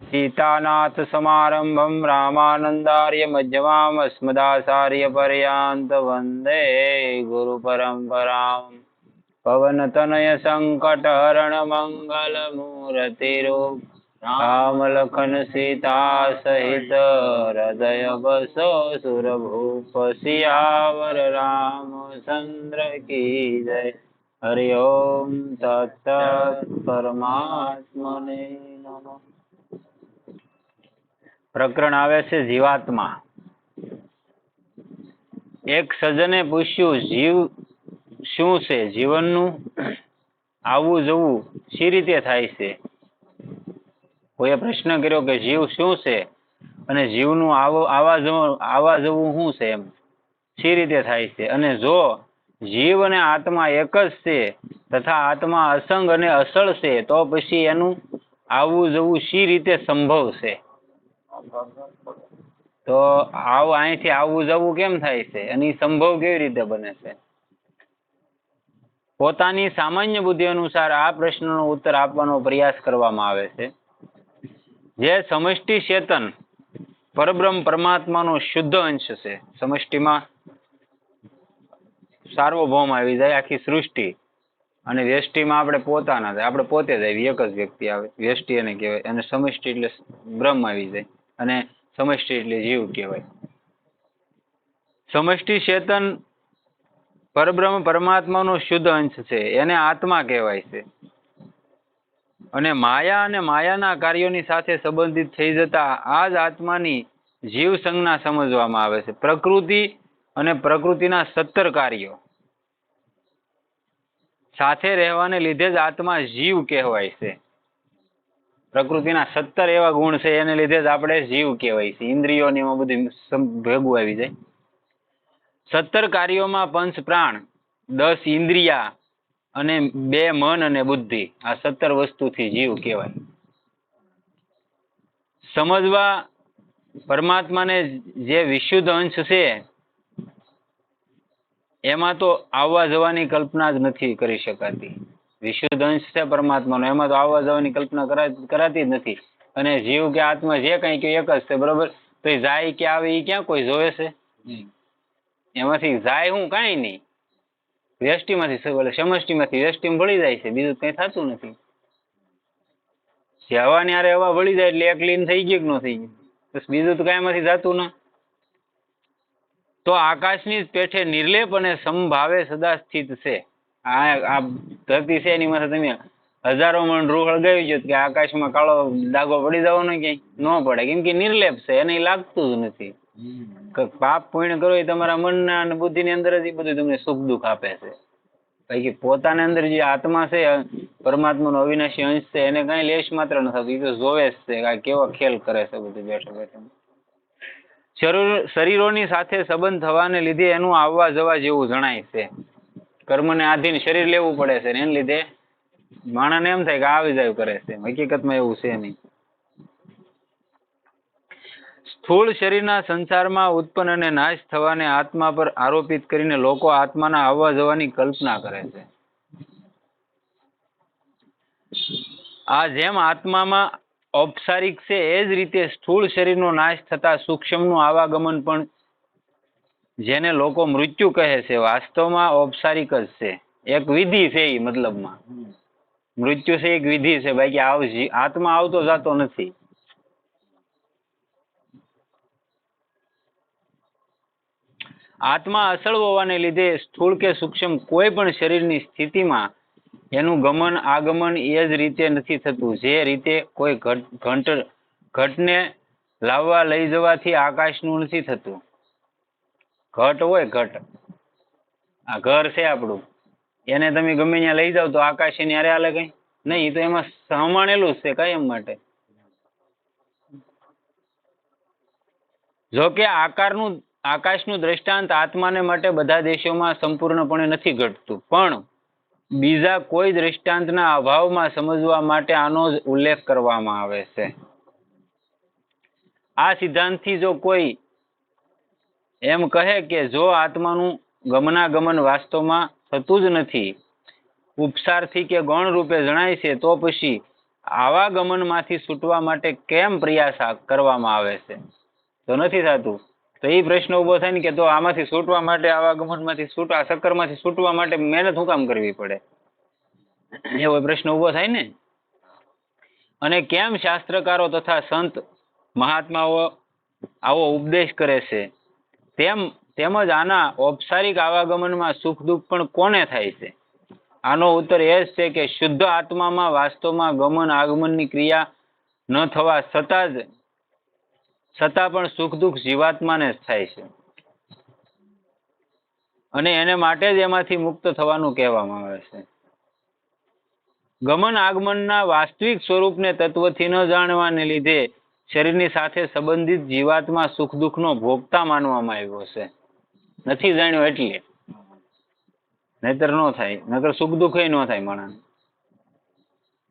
सीतानाथ समारंभम रामानंदार्य मध्यमाम अस्मदाचार्य पर्यांत वंदे गुरु परंपरा पवन तनय संकट हरण मंगल मूर्ति रूप राम लखन सीता सहित हृदय बसो सुरभूप सियावर राम चंद्र की जय हरिओम तत्त परमात्मने પ્રકરણ આવે છે જીવાત્મા. એક સજ્જને પૂછ્યું, જીવ શું છે? જીવનનું આવવું, જવું શી રીતે થાય છે? કોઈએ પ્રશ્ન કર્યો કે, જીવ શું છે? અને જીવનું આવવા આવા જવું શું છે એમ? શી રીતે થાય છે? અને જો જીવ અને આત્મા એક જ છે તથા આત્મા અસંગ અને અસળ છે, તો પછી એનું આવવું, જવું શી રીતે સંભવ છે? તો આવ અહીંથી આવવું જવું કેમ થાય છે? અને સંભવ કેવી રીતે બને છે? પોતાની સામાન્ય બુદ્ધિ અનુસાર આ પ્રશ્નનો ઉત્તર આપવાનો પ્રયાસ કરવામાં આવે છે. જે સમષ્ટિ ચેતન પરબ્રહ્મ પરમાત્માનો શુદ્ધ અંશ છે. સમષ્ટિમાં સાર્વભૌમ આવી જાય, આખી સૃષ્ટિ. અને વ્યષ્ટિમાં આપણે પોતાના થાય આપણે પોતે જ આવી, એક જ વ્યક્તિ આવે, વ્યષ્ટિ એને કહેવાય. અને સમષ્ટિ એટલે બ્રહ્મ આવી જાય. અને સમષ્ટિ એટલે જીવ કહેવાય. સમષ્ટિ ચેતન પરબ્રહ્મ પરમાત્માનો શુદ્ધ અંશ છે, એને આત્મા કહેવાય છે. અને માયા અને માયાના કાર્યોની સાથે સંબંધિત થઈ જતા આ જ આત્માની જીવ સંજ્ઞા સમજવામાં આવે છે. પ્રકૃતિ અને પ્રકૃતિના સત્તર કાર્યો. સાથે રહેવાને લીધે જ આત્મા જીવ કહેવાય છે. પ્રકૃતિના સત્તર એવા ગુણ છે, એને લીધે જ આપણે જીવ કહેવાય છે. ઇન્દ્રિયોની એમાં બધું ભેગું આવી જાય. સત્તર કાર્યોમાં પંચ પ્રાણ, દસ ઇન્દ્રિયા અને બે મન અને બુદ્ધિ. આ સત્તર વસ્તુથી જીવ કહેવાય. સમજવા પરમાત્માને જે વિશુદ્ધ અંશ છે, એમાં તો આવવા જવાની કલ્પના જ નથી કરી શકાતી. વિશુદ્ધ અંશ છે પરમાત્માનો. એમાં તો આવવા જવાની કલ્પના કરા- કરાતી જ નથી. અને જીવ કે આત્મા જે કંઈ કે એક જ છે બરોબર? તો એ જાય કે આવે એ ક્યાં કોઈ જોવે છે? એમાંથી જાય હું કાંઈ નહીં. વ્યષ્ટિમાંથી સ- સમષ્ટિમાંથી વ્યષ્ટિમાં ભળી જાય છે. બીજું કંઈ થતું નથી. જે હવાની હારે હવા ભળી જાય એટલે એક લીન થઈ ગયું કે ન થઈ ગયું? બસ બીજું તો કાંઈ એમાંથી થતું ના. તો આકાશની જ પેઠે નિર્લેપ અને સમભાવે સદા સ્થિત છે. આ આ ધરતી છે એની માથે તમે હજારો મણ રૂહ હળગાવી છે કે આકાશમાં કાળો ડાઘો પડી જવાનો ક્યાંય ન પડે. કેમ કે નિર્લેપ છે એને લાગતું જ નથી. પાપ પુણ્ય કરો એ તમારા મનના અને બુદ્ધિની અંદર જ બધું તમને સુખ દુઃખ આપે છે. બાકી પોતાની અંદર જે આત્મા છે પરમાત્માનો અવિનાશી અંશ છે એને કઈ લેશ માત્ર ન થતું એ તો જોવે જ છે કે કેવો ખેલ કરે છે બધું બેઠો બેઠો. શરીર શરીરોની સાથે સંબંધ થવાને લીધે એનું આવવા જવા જેવું જણાય છે. કર્મને આધીન શરીર લેવું પડે છે ને એને લીધે માણસને એમ થાય કે આવી જાય કરે છે. હકીકતમાં એવું છે નહીં. સ્થૂળ શરીરના સંસારમાં ઉત્પન્ન અને નાશ થવાને આત્મા પર આરોપિત કરીને લોકો આત્માના આવવા જવાની કલ્પના કરે છે. આ જેમ આત્મામાં ઔપચારિક છે, એ જ રીતે સ્થૂળ શરીરનો નાશ થતા સૂક્ષ્મનું આવાગમન પણ જેને લોકો મૃત્યુ કહે છે, વાસ્તવમાં ઔપચારિક જ છે. એક વિધિ છે એ મતલબમાં. મૃત્યુ છે એક વિધિ છે, બાકી આવ આત્મા આવતો જતો નથી. આત્મા અસળ હોવાને લીધે સ્થૂળ કે સૂક્ષ્મ કોઈ પણ શરીરની સ્થિતિમાં એનું ગમન, આગમન એ જ રીતે નથી થતું. જે રીતે કોઈ ઘટ, ઘંટ, ઘટને લાવવા લઈ જવાથી આકાશનું નથી થતું. ઘટ હોય ઘટ. આ ઘર છે આપણું. એને તમે ગમે ત્યાં લઈ જાઓ તો આકાશ એની હારે હાલે કઈ. નહીં તો એમાં સમાણેલું જ છે કાયમ માટે. જો કે આકારનું, આકાશનું દ્રષ્ટાંત આત્માને માટે બધા દેશોમાં સંપૂર્ણપણે નથી ઘટતું. પણ બીજા કોઈ દ્રષ્ટાંતના અભાવમાં સમજવા માટે આનો જ ઉલ્લેખ કરવામાં આવે છે. આ સિદ્ધાંતથી જો કોઈ એમ કહે કે જો આત્માનું ગમનાગમન વાસ્તવમાં થતું જ નથી, ઉપસારથી કે ગૌણ રૂપે જણાય છે, તો પછી આવા ગમનમાંથી છૂટવા માટે કેમ પ્રયાસ કરવામાં આવે છે? તો નથી થતું. તો એ પ્રશ્ન ઊભો થાય ને કે તો આમાંથી છૂટવા માટે, આવા ગમનમાંથી છૂટવા સક્કરમાંથી છૂટવા માટે મહેનત શું કામ કરવી પડે? એવો પ્રશ્ન ઊભો થાય ને? અને કેમ શાસ્ત્રકારો તથા સંત મહાત્માઓ આવો ઉપદેશ કરે છે? તેમ, તેમજ આના ઔપચારિક આવાગમનમાં સુખ દુઃખ પણ કોને થાય છે? આનો ઉત્તર એ છે કે શુદ્ધ આત્મામાં વાસ્તવમાં ગમન આગમનની ક્રિયા ન થવા છતાં જ, છતાં પણ સુખ દુઃખ જીવાત્માને થાય છે. અને એને માટે જ એમાંથી મુક્ત થવાનું કહેવામાં આવે છે. ગમન આગમનના વાસ્તવિક સ્વરૂપને તત્વથી ન જાણવાને લીધે શરીરની સાથે સંબંધિત જીવાતમાં સુખ દુઃખનો ભોગતા માનવામાં આવ્યો છે. નથી જાણ્યો એટલે. નહીતર ન થાય. નહીતર સુખ દુઃખ ન થાય માણસ.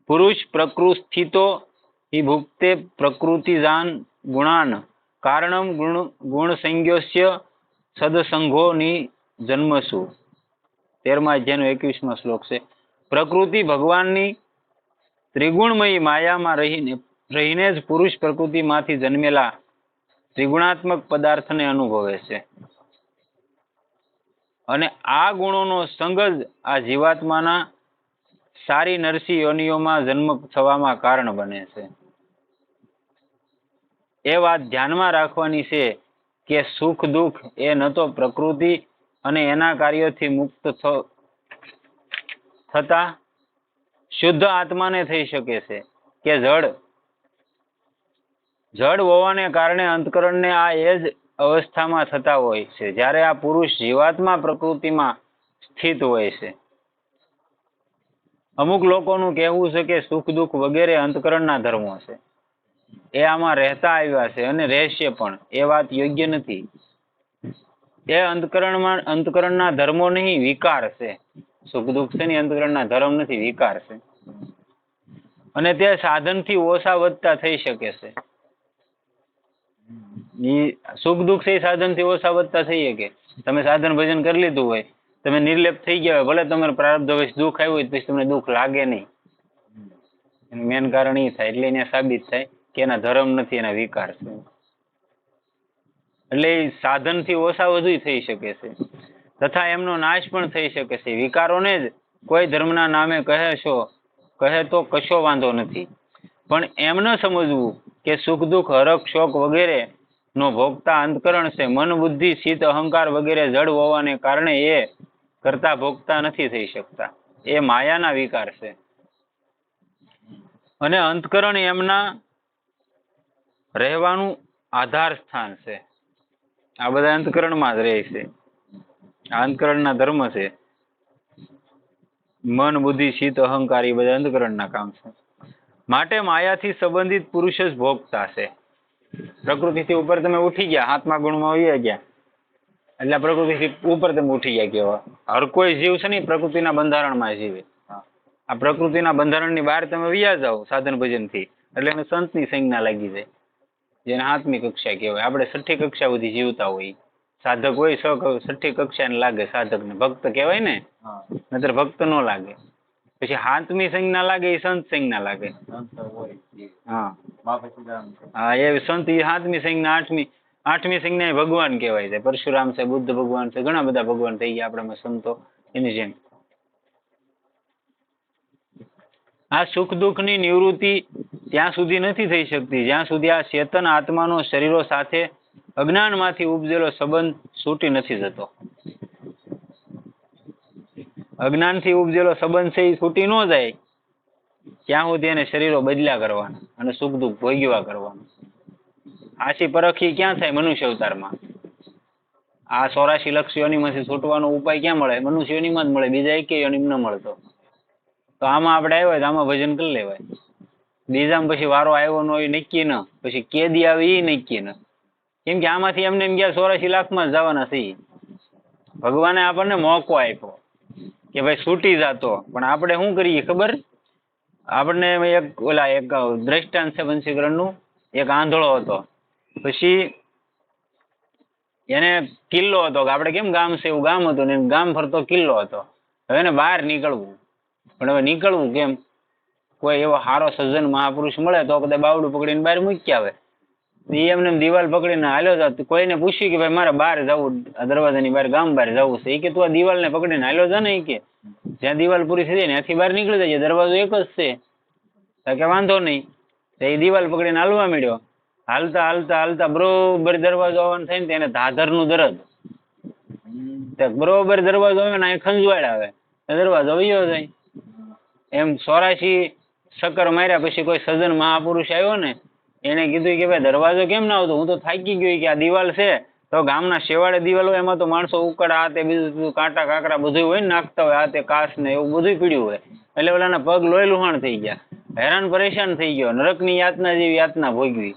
પુરુષ પ્રકૃસ્થિતો હિ ભુક્તે પ્રકૃતિજાન ગુણાન. કારણમ ગુણ ગુણ સંજ્ઞોસ્ય સદસંઘોની જન્મસુ. તેરમા અધ્યાયનો એકવીસમો શ્લોક છે. પ્રકૃતિ ભગવાનની ત્રિગુણમયી માયામાં રહીને રહીને જ પુરુષ પ્રકૃતિમાંથી જન્મેલા ત્રિગુણાત્મક પદાર્થને અનુભવે છે. અને આ ગુણોનો સંગ જ આ જીવાત્માના સારી નરસી યોનિઓમાં જન્મ થવામાં કારણ બને છે. એ વાત ધ્યાનમાં રાખવાની છે કે સુખ દુઃખ એ ન તો પ્રકૃતિ અને એના કાર્યોથી મુક્ત થતા શુદ્ધ આત્માને થઈ શકે છે કે જડ જડ હોવાને કારણે અંતકરણને આ એ જ અવસ્થામાં થતા હોય છે, જ્યારે આ પુરુષ જીવાત્મા પ્રકૃતિમાં સ્થિત હોય છે. અમુક લોકોનું કહેવું છે કે સુખ દુઃખ વગેરે અંતકરણના ધર્મો છે. એ આમાં રહેતા આવ્યા છે અને રહેશે પણ, એ વાત યોગ્ય નથી. એ અંતકરણમાં, અંતકરણના ધર્મો નહીં, વિકાર છે. સુખ દુઃખ છે ને અંતકરણના ધર્મ નથી, વિકાર છે. અને તે સાધનથી ઓછા વધતા થઈ શકે છે. સુખ દુઃખ છે એ સાધનથી ઓછા વધતા થઈ શકે. તમે સાધન ભજન કરી લીધું હોય, તમે નિર્લેપ થઈ ગયા હોય, ભલે તમારે પ્રારબ્ધ હોય, દુઃખ આવ્યું હોય, પછી તમને દુઃખ લાગે નહીં. મેન કારણ એ થાય, એટલે એને સાબિત થાય કે એના ધર્મ નથી, એના વિકાર છે. એટલે સાધનથી ઓછા વધુ થઈ શકે છે. તથા એમનો નાશ પણ થઈ શકે છે. વિકારોને જ કોઈ ધર્મના નામે કહે છો, કહે તો કશો વાંધો નથી. પણ એમ ન સમજવું કે સુખ દુઃખ, હરખ, શોક વગેરે નો ભોગતા અંતકરણ છે. મન, બુદ્ધિ, શીત, અહંકાર વગેરે જડ હોવાને કારણે એ કરતા ભોગતા નથી થઈ શકતા. એ માયાના વિકાર છે. અને અંતકરણ એમના રહેવાનું આધાર સ્થાન છે. આ બધા અંતકરણમાં જ રહે છે. આ અંતકરણના ધર્મ છે. મન, બુદ્ધિ, શીત, અહંકાર એ બધા અંતકરણના કામ છે. માટે માયાથી સંબંધિત પુરુષ જ ભોગતા છે. પ્રકૃતિથી ઉપર તમે ઉઠી ગયા હાથમાં ગુણમાં વહી ગયા. એટલે પ્રકૃતિથી ઉપર તમે ઉઠી ગયા કેવા હર કોઈ જીવ છે ને પ્રકૃતિના બંધારણમાં જીવે. આ પ્રકૃતિના બંધારણની બહાર તમે વ્યા જાઓ સાધન ભજનથી એટલે એને સંતની સંજ્ઞા લાગી જાય. જેને આત્મી કક્ષા કહેવાય. આપણે છઠ્ઠી કક્ષા સુધી જીવતા હોય. સાધક હોય છઠ્ઠી કક્ષાને લાગે સાધકને. ભક્ત કહેવાય ને? નતર ભક્ત નો લાગે. પછી હાથમી સંજ્ઞા લાગે એ સંત સંજ્ઞા લાગે. હા. હા, એ સંત સાતમી ને આઠમી આઠમી સંજ્ઞા ને ભગવાન કહેવાય છે. પરશુરામ છે, બુદ્ધ ભગવાન છે, ઘણા બધા ભગવાન થઈ ગયા આપણામાં સંતો એની જેમ. આ સુખ દુઃખની નિવૃત્તિ ત્યાં સુધી નથી થઈ શકતી. જ્યાં સુધી આ ચેતન આત્માનો શરીરો સાથે અજ્ઞાનમાંથી ઉપજેલો સંબંધ છૂટી નથી જતો. અજ્ઞાનથી ઉપજેલો સંબંધ છે એ છૂટી ન જાય. ત્યાં સુધી એને શરીરો બદલ્યા કરવાના અને સુખ દુઃખ ભોગવ્યા કરવાના. આશી પરખી ક્યાં થાય મનુષ્ય અવતારમાં આ સોરાશી લક્ષ છૂટવાનો ઉપાય ક્યાં મળે? મનુષ્ય જ મળે, બીજા એક યોનિમ ન મળતો. તો આમાં આપણે આવ્યા તો આમાં ભજન કરી લેવાય. બીજામાં પછી વારો આવ્યો ન હોય, નક્કી ન. પછી કેદી આવે એ નક્કી ન. કેમ કે આમાંથી એમને એમ ગયા સોરાશી લાખમાં જવાના છે ભગવાને આપણને મોકો આપ્યો કે ભાઈ છૂટી જાતો. પણ આપણે શું કરીએ ખબર? આપણને એક, ઓલા એક દ્રષ્ટાંત છે બંસીકરણનું એક આંધળો હતો. પછી એને કિલ્લો હતો, કે આપણે કેમ ગામ છે એવું ગામ હતું ને ગામ ફરતો કિલ્લો હતો. હવે એને બહાર નીકળવું. પણ હવે નીકળવું કેમ? કોઈ એવો સારો સજ્જન મહાપુરુષ મળે તો કદાચ બાવડું પકડીને બહાર મૂકી આવે ઈ એમને એમ દિવાલ પકડીને હાલ્યો જાત કોઈને પૂછ્યું કે ભાઈ મારે બહાર જવું દરવાજાની બહાર, ગામ બહાર જવું છે? એ કે તું આ દિવાલને પકડીને હાલ્યો જા ને કે. જ્યાં દિવાલ પૂરી થઈ જાય ને ત્યાંથી બહાર નીકળી જાય, દરવાજો એક જ છે. કે વાંધો નહીં. તો એ દિવાલ પકડીને હાલવા માંડ્યો. હાલતા હાલતા હાલતા બરોબર દરવાજો આવવાનું થાય ને તેને ધાધરનું દરદ બરોબર દરવાજો આવે ને અહીં ખંજવાળ આવે. દરવાજો વયો જાય. એમ સોરાશી શક્કર માર્યા પછી કોઈ સજ્જન મહાપુરુષ આવ્યો ને એને કીધું કે ભાઈ, દરવાજો કેમ ના આવતો? હું તો થાકી ગયો કે આ દિવાલ છે. તો ગામના શેવાળે દિવાલ એમાં તો માણસો ઉકળ, આ તે બીજું કાંટા કાંકરા બધું હોય ને નાખતા હોય, આ તે કાશ ને એવું બધું પીડ્યું હોય. એટલે ઓલાના પગ લોહી લુહાણ થઈ ગયા. હેરાન પરેશાન થઈ ગયો. નરકની યાતના જેવી યાતના ભોગવી.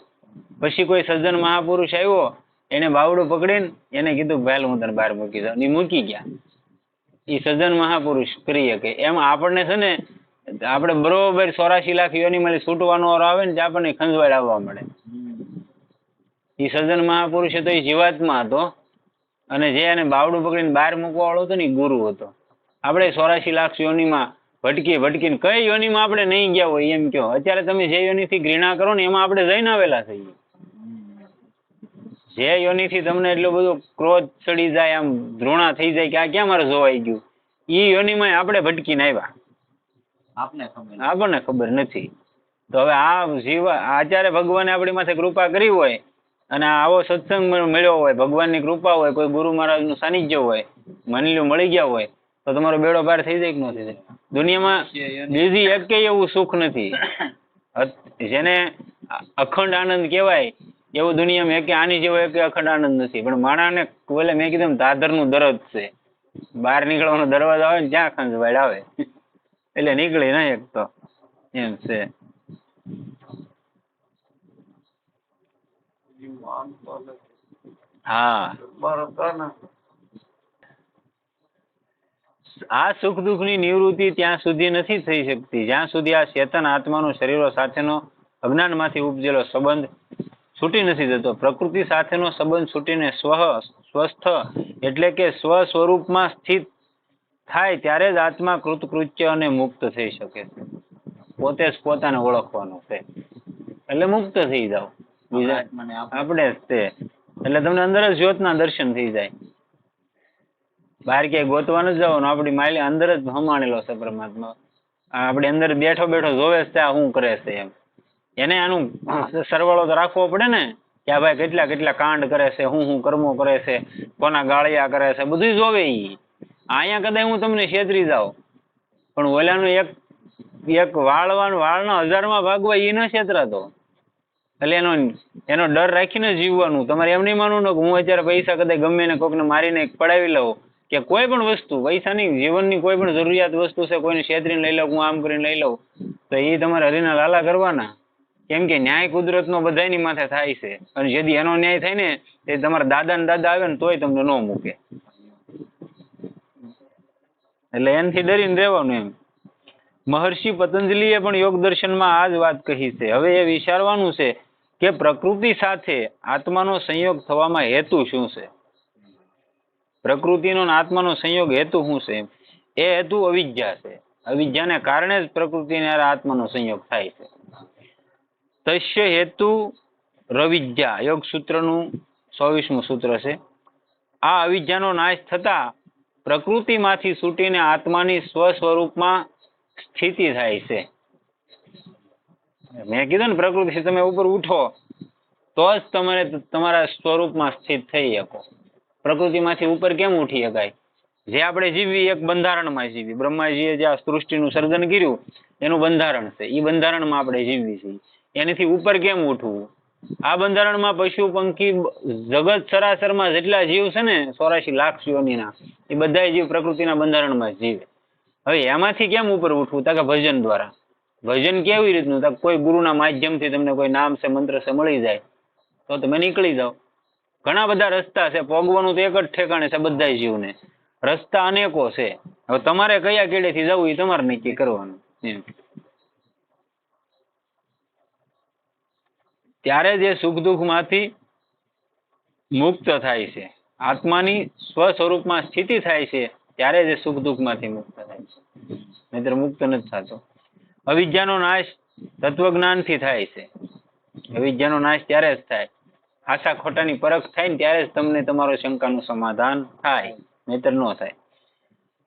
પછી કોઈ સજ્જન મહાપુરુષ આવ્યો, એને બાવડું પકડીને એને કીધું ભાઈ હું તને બહાર મૂકી દઉં. ની મૂકી ગયા. એ સજ્જન મહાપુરુષ કરી શકે એમ આપણને છે ને આપણે બરોબર ચોરાશી લાખ યોનિમાંથી છૂટવાનો વારો આવે ને ત્યાં આપણને ખંજવાળ આવવા મળે. એ સજ્જન મહાપુરુષ હતો એ જીવાત્મા હતો. અને જે એને બાવડું પકડીને બહાર મૂકવા વાળો હતો ને એ ગુરુ હતો. આપણે ચોરાશી લાખ યોનિમાં ભટકી ભટકીને કઈ યોનિમાં આપણે નહીં ગયા હોય એમ કહો અત્યારે તમે જે યોનિથી ઘૃણા કરો ને એમાં આપણે જઈને આવેલા થઈએ. જે યોનિથી તમને એટલો બધો ક્રોધ ચડી જાય આમ ધૃણા થઈ જાય કે આ ક્યાં મારે જોવાઈ ગયું? એ યોનિમાં આપણે ભટકીને આવ્યા. આપણને ખબર નથી. તો હવે આ જીવ આચાર્ય ભગવાને આપણી માથે કૃપા કરી હોય અને આવો સત્સંગ મળ્યો હોય ભગવાનની કૃપા હોય કોઈ ગુરુ મહારાજનું સાનિધ્ય હોય મનલ્યું મળી ગયા હોય તો તમારો બેડો પાર થઈ જાય કે ન થઈ જાય? દુનિયામાં બીજી એકેય એવું સુખ નથી. જેને અખંડ આનંદ કહેવાય એવું દુનિયામાં એકે આની જેવો એકે અખંડ આનંદ નથી. પણ માણાને બોલે મેં કીધું દાદરનું દરદ છે. બહાર નીકળવાનો દરવાજો આવે ને ત્યાં ખંજવાળ આવે. એટલે નીકળી નહીં એક તો એમ છે. આ સુખ દુઃખની નિવૃત્તિ ત્યાં સુધી નથી થઈ શકતી. જ્યાં સુધી આ ચેતન આત્માનું શરીરો સાથેનો અજ્ઞાનમાંથી ઉપજેલો સંબંધ છૂટી નથી જતો. પ્રકૃતિ સાથેનો સંબંધ છૂટીને સ્વ સ્વસ્થ એટલે કે સ્વ સ્વરૂપમાં સ્થિત થાય ત્યારે જ આત્મા કૃતકૃત્ય અને મુક્ત થઈ શકે છે. પોતે જ પોતાને ઓળખવાનું છે. એટલે મુક્ત થઈ જાવ બીજા આપણે જ તે. એટલે તમને અંદર જ જ્યોતના દર્શન થઈ જાય. બહાર ક્યાંય ગોતવા નથી જવાનું આપણી માયલી અંદર જ હમાણેલો છે પરમાત્મા. આપણે અંદર બેઠો બેઠો જોવે છે આ શું કરે છે એમ. એને આનું સરવાળો તો રાખવો પડે ને કે આ ભાઈ કેટલા કેટલા કાંડ કરે છે હું હું કર્મો કરે છે કોના ગાળિયા કરે છે બધું જોવે ઈ. અહીંયા કદાચ હું તમને છેતરી જાઉં. પણ ઓલાનું એક એક વાળવાનું, વાળનો હજારમાં ભાગવા એ ન છેતરાતો. એટલે એનો એનો ડર રાખીને જીવવાનું. તમારે એમ નહીં માનવું ને હું અત્યારે પૈસા કદાચ ગમે ને કોકને મારીને પડાવી લઉં. કે કોઈ પણ વસ્તુ, પૈસાની, જીવનની કોઈ પણ જરૂરિયાત વસ્તુ છે, કોઈને છેતરીને લઈ લઉં, હું આમ કરીને લઈ લઉં, તો એ તમારે હરીના લાલા કરવાના. કેમ કે ન્યાય કુદરતનો બધાની માથે થાય છે. અને જેથી એનો ન્યાય થાય ને, તે તમારા દાદા ને દાદા આવે ને તોય તમને ન મૂકે. એટલે એનથી ડરીને રહેવાનું એમ. મહર્ષિ પતંજલિએ પણ યોગ દર્શનમાં આ જ વાત કહી છે. હવે એ વિચારવાનું છે કે પ્રકૃતિ સાથે આત્માનો સંયોગ થવામાં હેતુ શું છે? પ્રકૃતિનો આત્માનો સંયોગ હેતુ શું છે? એ હેતુ અવિદ્યા છે. અવિદ્યાને કારણે જ પ્રકૃતિને આત્માનો સંયોગ થાય છે. તસ્ય હેતુ રવિદ્યા. યોગ સૂત્રનું ચોવીસમું સૂત્ર છે. આ અવિદ્યાનો નાશ થતા પ્રકૃતિમાંથી છૂટીને આત્માની સ્વ સ્થિતિ થાય છે. મેં કીધું ને પ્રકૃતિથી તમે ઉપર ઉઠો, તો જ તમારે તમારા સ્વરૂપમાં સ્થિત થઈ શકો. પ્રકૃતિમાંથી ઉપર કેમ ઉઠી શકાય? જે આપણે જીવી એક બંધારણમાં જીવી બ્રહ્માજીએ જે આ સૃષ્ટિનું સર્જન કર્યું, એનું બંધારણ છે. એ બંધારણમાં આપણે જીવી છીએ. એનાથી ઉપર કેમ ઉઠવું? આ બંધારણમાં પશુ, પંખી, જગત સરાસરમાં જેટલા જીવ છે ને, ચોરાશી લાખ જીવોનીના, એ બધા જીવ પ્રકૃતિના બંધારણમાં જીવે. હવે એમાંથી કેમ ઉપર ઉઠવું? તા કે ભજન દ્વારા. ભજન કેવી રીતનું? કોઈ ગુરુના માધ્યમથી તમને કોઈ નામ છે, મંત્ર છે, મળી જાય, તો તમે નીકળી જાઓ. ઘણા બધા રસ્તા છે, પોગવાનું તો એક જ ઠેકાણે છે બધા જીવને. રસ્તા અનેકો છે. હવે તમારે કયા કેડેથી જવું એ તમારે નક્કી કરવાનું. એમ. ત્યારે જે સુખ દુઃખમાંથી મુક્ત થાય છે. આત્માની સ્વ સ્વરૂપમાં સ્થિતિ થાય છે, ત્યારે જે સુખ દુઃખમાંથી મુક્ત થાય છે. નહીતર મુક્ત નથી થતો. અવિદ્યાનો નાશ તત્વજ્ઞાનથી થાય છે. અવિદ્યાનો નાશ ત્યારે જ થાય. આશા ખોટાની પરખ થાય ને ત્યારે જ તમને તમારો શંકાનું સમાધાન થાય, નહીતર ન થાય.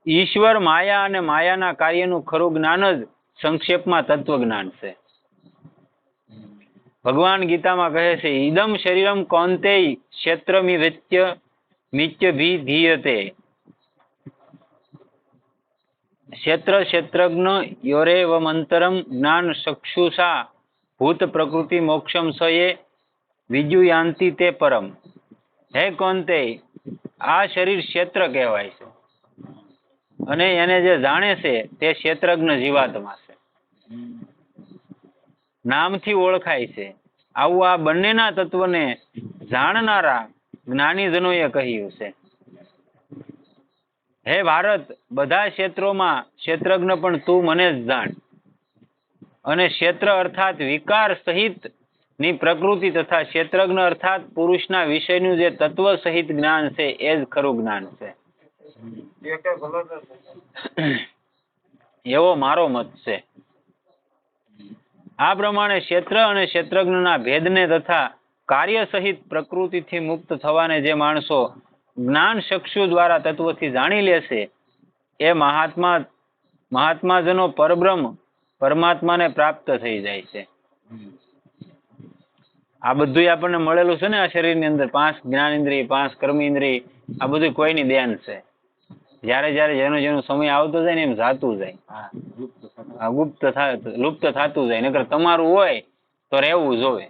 ઈશ્વર માયા અને માયાના કાર્યનું ખરું જ્ઞાન જ સંક્ષેપમાં તત્વજ્ઞાન છે. ભગવાન ગીતામાં કહે છે ઇદમ શરીરમ કૌંતેય મિત્ય ભી ધીયતે. ક્ષેત્ર ક્ષેત્રજ્ઞ યોરેવમંતરમ જ્ઞાન ચક્ષુષા ભૂત પ્રકૃતિ મોક્ષમ સયે વિજુયાંતિ તે પરમ. હે કોંતે આ શરીર ક્ષેત્ર કહેવાય છે. અને એને જે જાણે છે તે ક્ષેત્રજ્ઞ જીવાત્મા છે. નામથી ઓળખાય છે. આવું આ બંનેના તત્વને જાણનારા જ્ઞાનીજનોએ કહ્યું છે. હે ભારત બધા ક્ષેત્રોમાં ક્ષેત્રજ્ઞ પણ તું મને જ જાણ. અને ક્ષેત્ર અર્થાત વિકાર સહિતની પ્રકૃતિ તથા ક્ષેત્રજ્ઞ અર્થાત પુરુષના વિષયનું જે તત્વ સહિત જ્ઞાન છે એ જ ખરું જ્ઞાન છે. એવો મારો મત છે. આ પ્રમાણે ક્ષેત્ર અને ક્ષેત્રજ્ઞના ભેદને તથા કાર્ય સહિત પ્રકૃતિથી મુક્ત થવાને જે માણસો જ્ઞાન ચક્ષુ દ્વારા તત્વથી જાણી લેશે, એ મહાત્મા, મહાત્માજનો પરબ્રહ્મ પરમાત્માને પ્રાપ્ત થઈ જાય છે. આ બધું આપણને મળેલું છે ને આ શરીરની અંદર, પાંચ જ્ઞાનેન્દ્રિય, પાંચ કર્મેન્દ્રિય, આ બધું કોઈની દેન છે. જ્યારે જ્યારે જેનો જેનો સમય આવતો જાય ને એમ જાતું જાય. ગુપ્ત લુપ્ત થતું. જાય. નકર તમારું હોય તો રહેવું જોવે.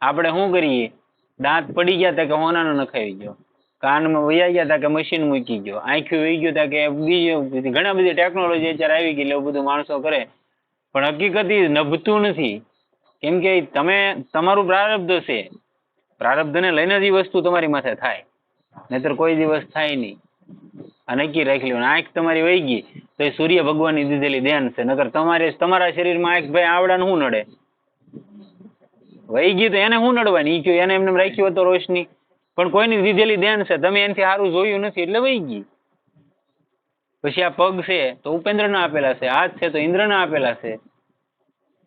આપણે શું કરીએ? દાંત પડી ગયા તા કે હોનાનો નખાવી ગયો. કાનમાં વૈયા ગયા તા કે મશીન મૂકી ગયો. આંખ્યું વહી ગયું તા કે બીજું ઘણા બધી ટેકનોલોજી અત્યારે આવી ગઈ એટલે બધું માણસો કરે. પણ હકીકત નભતું નથી. કેમ કે તમે તમારું પ્રારબ્ધ છે. પ્રારબ્ધને લઈને જ ઈ વસ્તુ તમારી માથે થાય. નહીતર કોઈ દિવસ થાય નહીં. નક્કી રાખી લ્યો. આંખ તમારી વહી ગઈ, તો એ સૂર્ય ભગવાનની દીધેલી દેન છે. નકર તમારે તમારા શરીરમાં આંખ ભાઈ આવડાને શું નડે. વહી ગયું તો એને શું નડવાની? કયો એને એમને રાખ્યું હતો રોશની. પણ કોઈની દીધેલી દેન છે, તમે એનાથી સારું જોયું નથી, એટલે વહી ગઈ. પછી આ પગ છે, તો ઉપેન્દ્રના આપેલા છે, હાથ છે, તો ઇન્દ્રના આપેલા છે.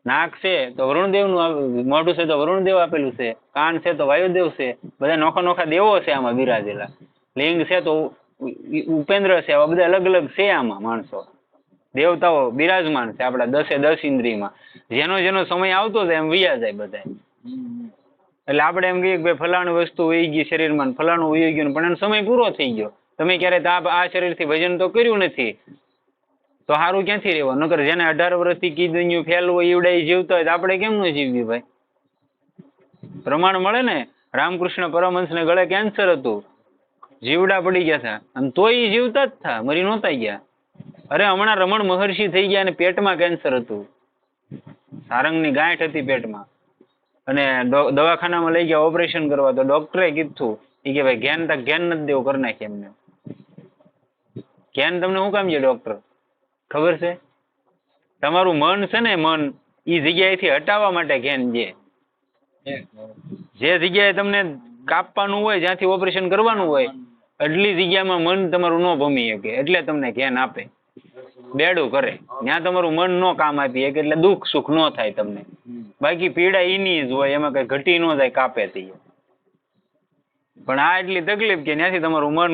નાક છે, તો વરુણદેવનું નું મોઢું છે, તો વરુણદેવ આપેલું છે. કાન છે, તો વાયુદેવ છે. બધા નોખા નોખા દેવો છે આમાં બિરાજેલા. લિંગ છે, તો ઉપેન્દ્ર છે, આવા બધા અલગ અલગ છે આમાં માણસો. દેવતાઓ બિરાજમાન છે આપણા દસે દસ ઇન્દ્રિયમાં. જેનો જેનો સમય આવતો જાય એમ વૈયા જાય બધા એટલે આપણે એમ કહીએ કે ભાઈ વસ્તુ વહી ગઈ શરીરમાં ફલાણું વહી ગયું પણ એનો સમય પૂરો થઈ ગયો. તમે ક્યારે તાપ આ શરીરથી ભજન તો કર્યું નથી. તો સારું ક્યાંથી રહેવાનું? નકર જેને અઢાર વર્ષથી કીધું ફેલ હોય, ઈવડે જીવતો હોય તો આપણે કેમ ન જીવવી ભાઈ? પ્રમાણ મળે ને? રામકૃષ્ણ પરમહંસને ગળે કેન્સર હતું. જીવડા પડી ગયા હતા અને તોય જીવતા જ થા મરી નહોતા ગયા. અરે હમણાં રમણ મહર્ષિ થઈ ગયા અને પેટમાં કેન્સર હતું. સારંગની ગાંઠ હતી પેટમાં. અને દવાખાનામાં લઈ ગયા ઓપરેશન કરવા. તો ડોક્ટરે કીધું એ કે ભાઈ ઘેન તક ઘેન નથી દેવું કરી નાખી એમને. ઘેન તમને શું કામ છે ડોક્ટર ખબર છે? તમારું મન છે ને મન એ જગ્યાએથી હટાવવા માટે ઘેન છે. જે જગ્યાએ તમને કાપવાનું હોય જ્યાંથી ઓપરેશન કરવાનું હોય એટલી જગ્યામાં મન તમારું ન ભમી શકે, એટલે તમને ધ્યાન આપે. બેડું કરે. ત્યાં તમારું મન ન કામ આપી શકે, એટલે દુઃખ સુખ ન થાય તમને. બાકી પીડા એની જ હોય, એમાં કઈ ઘટી ન જાય, કાપે થઈ પણ આ એટલી તકલીફ કે ત્યાંથી તમારું મન,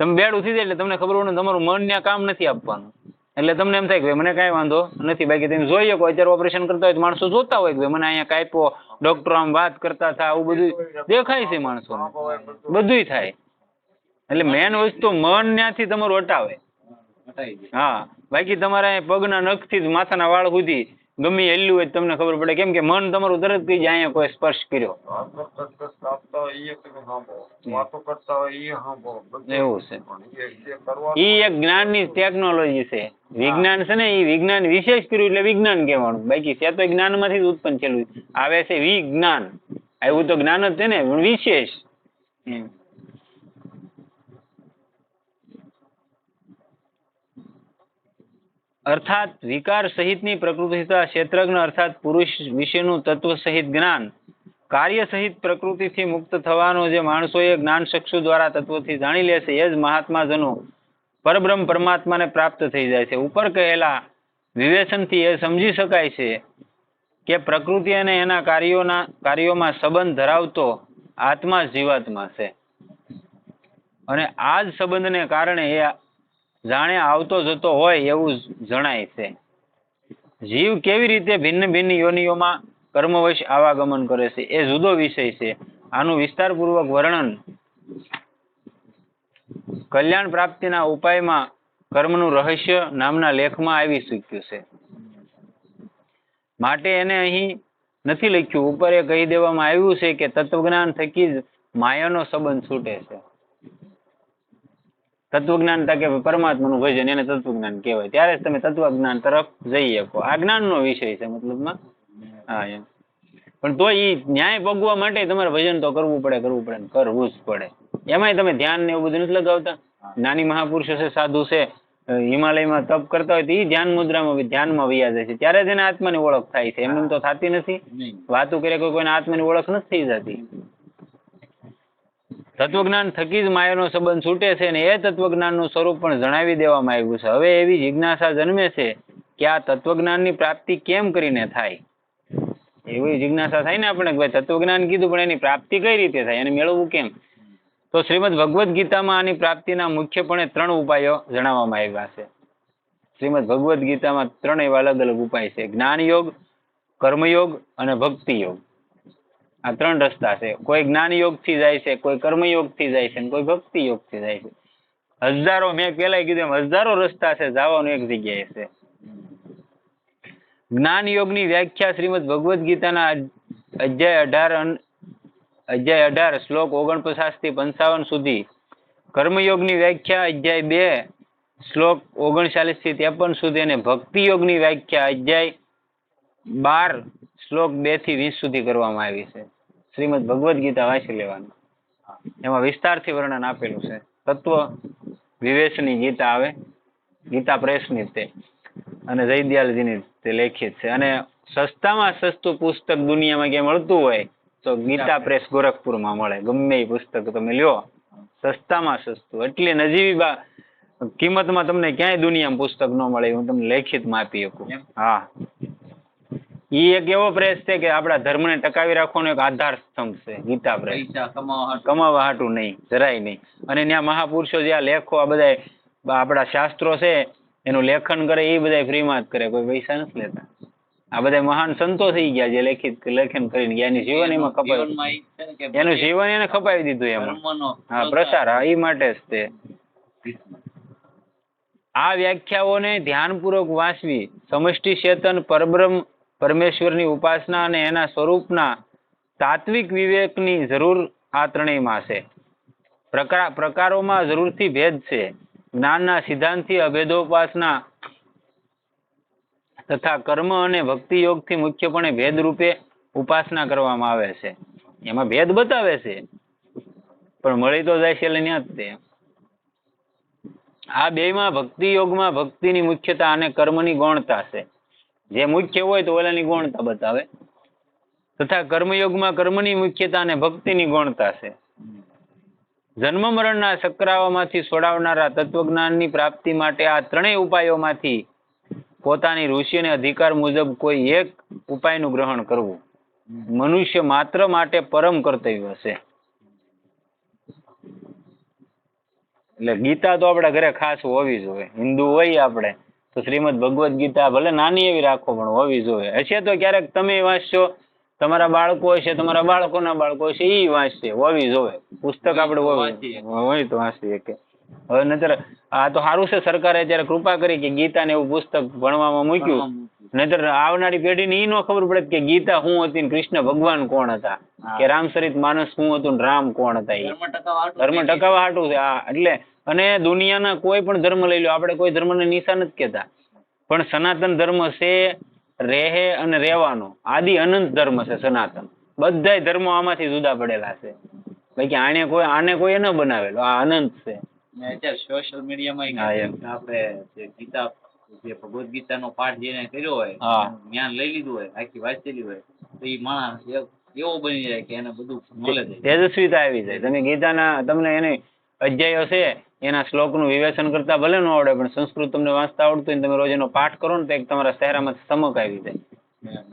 તમે બેડું થઈ જાય એટલે તમને ખબર પડે ને, તમારું મન ત્યાં કામ નથી આપવાનું. એટલે તમને એમ થાય કે મને કાંઈ વાંધો નથી, બાકી તમે જોઈએ કોઈ અત્યારે ઓપરેશન કરતા હોય માણસો જોતા હોય કે મને અહીંયા કાપ્યો ડોક્ટરો આમ વાત કરતા હતા, આવું બધું દેખાય છે માણસો બધુંય થાય. એટલે મેન વસ્તુ મન ત્યાંથી તમારું હટાવે. હા બાકી તમારે પગના નખથી જ માથાના વાળ સુધી ગમે એ હેલ્યું હોય તમને ખબર પડે. કેમ કે મન તમારું તરત કહી જાય અહીંયા કોઈ સ્પર્શ કર્યો. એ એ એવું છે. એ એક જ્ઞાનની ટેકનોલોજી છે. વિજ્ઞાન છે ને ઈ વિજ્ઞાન વિશેષ કર્યું એટલે વિજ્ઞાન કહેવાનું. બાકી છે તો જ્ઞાનમાંથી જ ઉત્પન્ન થયેલું આવે છે વિજ્ઞાન. આવ્યું તો જ્ઞાન જ છે ને વિશેષ એમ અર્થાત વિકાર સહિતની પ્રકૃતિતા ક્ષેત્રજ્ઞ અર્થાત પુરુષ વિશેનું તત્વ સહિત જ્ઞાન, કાર્ય સહિત પ્રકૃતિથી મુક્ત થવાનો જે માણસોએ જ્ઞાન ચક્ષુ દ્વારા તત્વથી જાણી લેશે, એ જ મહાત્માજનો પરબ્રહ્મ પરમાત્માને પ્રાપ્ત થઈ જાય છે. ઉપર કહેલા વિવેચનથી એ સમજી શકાય છે કે પ્રકૃતિ અને એના કાર્યોના, કાર્યોમાં સંબંધ ધરાવતો આત્મા જીવાત્મા છે. અને આ જ સંબંધને કારણે એ જાણે આવતો જતો હોય એવું જણાય છે. જીવ કેવી રીતે ભિન્ન ભિન્ન યોનિઓમાં કર્મવશ આવાગમન કરે છે એ જુદો વિષય છે. આનું વિસ્તારપૂર્વક વર્ણન કલ્યાણ પ્રાપ્તિના ઉપાયમાં કર્મનું રહસ્ય નામના લેખમાં આવી ચૂક્યું છે. માટે એને અહીં નથી લખ્યું. ઉપર એ કહી દેવામાં આવ્યું છે કે તત્વજ્ઞાન થકી જ માયાનો સંબંધ છૂટે છે. તત્વજ્ઞાન કે પરમાત્માનું ભજન એને તત્વજ્ઞાન કહેવાય. ત્યારે જ તમે તત્વજ્ઞાન તરફ જઈ શકો. આ જ્ઞાનનો વિષય છે મતલબમાં. હા એમ. પણ તો એ ન્યાય ભોગવા માટે તમારે ભજન તો કરવું પડે કરવું પડે કરવું જ પડે. એમાંય તમે ધ્યાન ને એવું બધું નથી લગાવતા? નાની મહાપુરુષો છે સાધુ છે હિમાલયમાં તપ કરતા હોય તો એ ધ્યાન મુદ્રામાં ધ્યાનમાં વૈયા જાય છે. ત્યારે જ એને આત્માની ઓળખ થાય છે. એમ એમ તો થતી નથી. વાતો કરે કોઈ કોઈને આત્માની ઓળખ નથી થઈ જતી તત્વજ્ઞાન થકી જ માયાનો સંબંધ છૂટે છે અને એ તત્વજ્ઞાનનું સ્વરૂપ પણ જણાવી દેવામાં આવ્યું છે. હવે એવી જિજ્ઞાસા જન્મે છે કે આ તત્વજ્ઞાનની પ્રાપ્તિ કેમ કરીને થાય? એવી જિજ્ઞાસા થાય ને આપણે ભાઈ તત્વજ્ઞાન કીધું પણ એની પ્રાપ્તિ કઈ રીતે થાય? એને મેળવવું કેમ? તો શ્રીમદ ભગવદ્ ગીતામાં આની પ્રાપ્તિના મુખ્યપણે ત્રણ ઉપાયો જણાવવામાં આવ્યા છે. શ્રીમદ ભગવદ્ ગીતામાં ત્રણ એવા અલગ અલગ ઉપાય છે. જ્ઞાન યોગ કર્મયોગ અને ભક્તિ યોગ આ ત્રણ રસ્તા છે. કોઈ જ્ઞાન યોગથી જાય છે, કોઈ કર્મયોગથી જાય છે કોઈ ભક્તિ યોગથી જાય છે. હજારો, મેં પેલા કીધું એમ, હજારો રસ્તા છે, જવાનું એક જગ્યાએ છે. જ્ઞાન યોગની વ્યાખ્યા શ્રીમદ ભગવદ ગીતાના અધ્યાય અઢાર અધ્યાય અઢાર, શ્લોક ઓગણપચાસથી પંચાવન સુધી. કર્મયોગની વ્યાખ્યા અધ્યાય બે, શ્લોક ઓગણચાલીસથી ત્રેપન સુધી અને ભક્તિ યોગની વ્યાખ્યા અધ્યાય બાર, શ્લોક બેથી વીસ સુધી કરવામાં આવી છે. શ્રીમદ ભગવદ્ ગીતા વાંચી લેવાનું. એમાં વિસ્તારથી વર્ણન આપેલું છે. તત્વ વિવેશની ગીતા આવે, ગીતા પ્રેસની તે, અને જયદયાલજીની તે લેખિત છે. અને સસ્તામાં સસ્તું પુસ્તક દુનિયામાં ક્યાંય મળતું હોય, તો ગીતા પ્રેસ ગોરખપુરમાં મળે. ગમે એ પુસ્તક તમે લ્યો. સસ્તામાં સસ્તું. એટલી નજીવી બા કિંમતમાં તમને ક્યાંય દુનિયામાં પુસ્તક ન મળે હું તમને લેખિતમાં આપી શકું. હા. ઈ એક એવો પ્રેસ છે કે આપણા ધર્મને ટકાવી રાખવાનો એક આધાર સ્તંભ છે ગીતા પ્રેસ. કમાવા હાટું. નહીં જરાય નહીં. અને ત્યાં મહાપુરુષો જે આ લેખો આ બધા આપણા શાસ્ત્રો છે એનું લેખન કરે એ બધા ફ્રીમાં જ કરે કોઈ પૈસા નથી લેતા. આ બધા મહાન સંતો થઈ ગયા જે લેખિત લેખન કરીને ગયા. એની જીવન એમાં કે એનું જીવન એને ખપાવી દીધું એમાં. હા પ્રસાર હા એ માટે જ તે. આ વ્યાખ્યાઓને ધ્યાનપૂર્વક વાંચવી. સમષ્ટિ ચેતન પરબ્રહ્મ પરમેશ્વરની ઉપાસના અને એના સ્વરૂપના તાત્વિક વિવેકની જરૂર આ ત્રણેયમાં છે. પ્રકાર પ્રકારોમાં જરૂરથી ભેદ છે. જ્ઞાનના સિદ્ધાંતથી અભેદોપાસના તથા કર્મ અને ભક્તિ યોગથી મુખ્યપણે ભેદ રૂપે ઉપાસના કરવામાં આવે છે. એમાં ભેદ બતાવે છે. પણ મળી તો જાય છે જ તે. આ બેમાં ભક્તિ યોગમાં ભક્તિની મુખ્યતા અને કર્મની ગૌણતા છે. જે મુખ્ય હોય તો ઓલાની ગુણતા બતાવે. તથા કર્મયોગમાં કર્મની મુખ્યતા અને ભક્તિની ગુણતા છે. જન્મ મરણના સકરાવામાંથી છોડાવનારા તત્વજ્ઞાનની પ્રાપ્તિ માટે આ ત્રણેય ઉપાયોમાંથી પોતાની ઋષિ અને અધિકાર મુજબ કોઈ એક ઉપાયનું ગ્રહણ કરવું. મનુષ્ય માત્ર માટે પરમ કર્તવ્ય છે. એટલે ગીતા તો આપણે ઘરે ખાસ હોવી જોઈએ. હિન્દુ હોય આપણે. તો શ્રીમદ ભગવદ્ ગીતા ભલે નાની એવી રાખો પણ હોવી જોઈએ. હશે તો ક્યારેક તમે વાંચશો તમારા બાળકો હશે તમારા બાળકોના બાળકો હશે એ વાંચશે હોવી જોઈએ. પુસ્તક આપણે હોય તો વાંચી શકે. હવે નતર આ તો સારું છે સરકારે અત્યારે કૃપા કરી કે ગીતા ને એવું પુસ્તક ભણવામાં મૂક્યું. નહીતર આવનારી પેઢીને ઈ નો ખબર પડે કે ગીતા શું હતી ને કૃષ્ણ ભગવાન કોણ હતા? કે રામચરિત માનસ શું હતું ને રામ કોણ હતા ઈ? ધર્મ ટકાવા હાટુ છે. એટલે અને દુનિયાના કોઈ પણ ધર્મ લઈ લો આપણે કોઈ ધર્મને નિશાન નથી કહેતા. પણ સનાતન ધર્મ છે રહે અને રહેવાનો. આદિ અનંત ધર્મ છે સનાતન. બધા ધર્મો આમાંથી જુદા પડેલા છે. બાકી આને કોઈ આને કોઈ ન બનાવેલો. આ અનંત છે. અત્યારે સોશિયલ મીડિયામાં આપણે જે ગીતા જે ભગવદ્ ગીતાનો પાઠ જેને કર્યો હોય. જ્ઞાન લઈ લીધું હોય આખી વાંચેલી હોય તો એ માણસ એવો બની જાય કે એને બધું નોલેજ તેજસ્વીતા આવી જાય. તમે ગીતાના તમને એને અધ્યાયો છે એના શ્લોકનું વિવેચન કરતા ભલે ન આવડે પણ સંસ્કૃત તમને વાંચતા આવડતું હોય તમે રોજ એનો પાઠ કરો ને તો એક તમારા ચહેરામાં ચમક આવી જાય.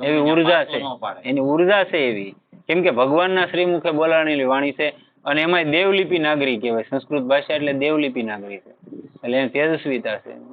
એવી ઊર્જા છે. એની ઊર્જા છે એવી. કેમ કે ભગવાનના શ્રીમુખે બોલાણેલી વાણી છે અને એમાંય દેવલિપિ નાગરી કહેવાય. સંસ્કૃત ભાષા એટલે દેવલિપિ નાગરી છે. એટલે એની તેજસ્વીતા છે. એમ.